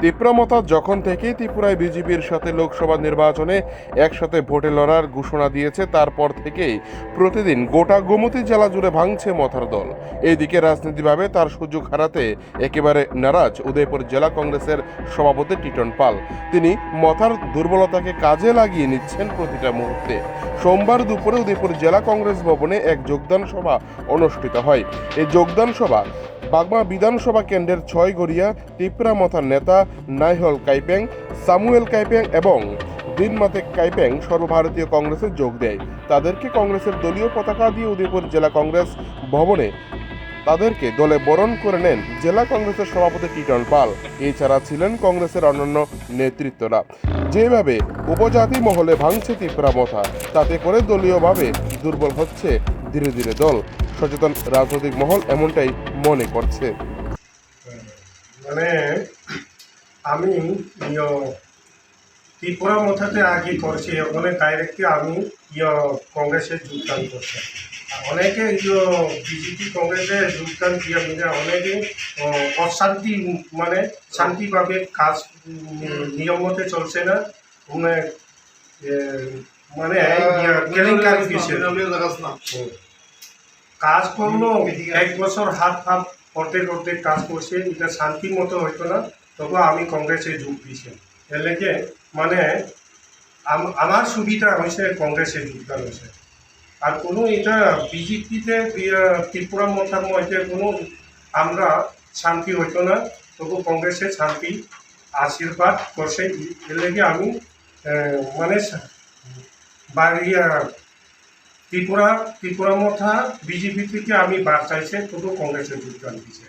তীব্রমতা যখন থেকেই ত্রিপুরায় বিজেপির সাথে লোকসভা নির্বাচনে একসাথে ভোটে লড়ার ঘোষণা দিয়েছে, তারপর থেকেই প্রতিদিন গোটা গোমতী জেলা জুড়ে ভাঙছে মথার দল। এইদিকে রাজনীতিভাবে তার সুযোগ হারাতে একেবারে নারাজ উদয়পুর জেলা কংগ্রেসের সভাপতি টিটন পাল। তিনি মথার দুর্বলতাকে কাজে লাগিয়ে নিচ্ছেন প্রতিটা মুহূর্তে। সোমবার দুপুরে উদয়পুর জেলা কংগ্রেস ভবনে এক যোগদান সভা অনুষ্ঠিত হয়। এই যোগদান সভা বাগমা বিধানসভা কেন্দ্রের ছয় গড়িয়া তিপ্রা মথার নেতা নাইহল কাইপেং, সামুয়েল কাইপেং এবং দিনমাতে কাইপেং সর্বভারতীয় কংগ্রেসে যোগ দেয়। তাদেরকে কংগ্রেসের দলীয় পতাকা দিয়ে উদয়পুর জেলা কংগ্রেস ভবনে তাদেরকে দলে বরণ করে নেন জেলা কংগ্রেসের সভাপতি টিটন পাল। এছাড়া ছিলেন কংগ্রেসের অন্যান্য নেতৃত্বরা। যেভাবে উপজাতি মহলে ভাঙছে ত্রিপুরা মথা, তাতে করে দলীয়ভাবে দুর্বল হচ্ছে ধীরে ধীরে দল। সচেতন রাজনৈতিক মহল এমনটাই মনে করছে? মানে আমি ইয় ত্রিপুরা মথাতে আগে করছি ওখানে ডাইরেক্টলি আমি ইয় কংগ্রেসে যোগদান করছি। অনেকে ইয় বিজেপি কংগ্রেসে যোগদান দিয়ে মিলে অনেকে অশান্তি মানে শান্তিভাবে কাজ নিয়ম মতে চলছে না। মানে মানে ইয়ে, কেলেঙ্কারি হুম। কাজ করল এক বছর হাত হাত করতে করতে কাজ করছে এটা শান্তির মতো হইতো না তবু আমি কংগ্রেসে যোগ দিয়েছি। এর লেগে মানে আমার সুবিধা হয়েছে কংগ্রেসে যোগদান হয়েছে। আর কোনো এটা বিজেপিতে ত্রিপুরা মথার মধ্যে কোনো আমরা শান্তি হইতো না তবু কংগ্রেসে শান্তি আশীর্বাদ করছে। এর লেগে আমি মানে সা- বাড়ি আহ, ত্রিপুরা ত্রিপুরা মথা বিজেপি থেকে আমি বাদ চাইছে তবু কংগ্রেসের যোগদান দিয়েছে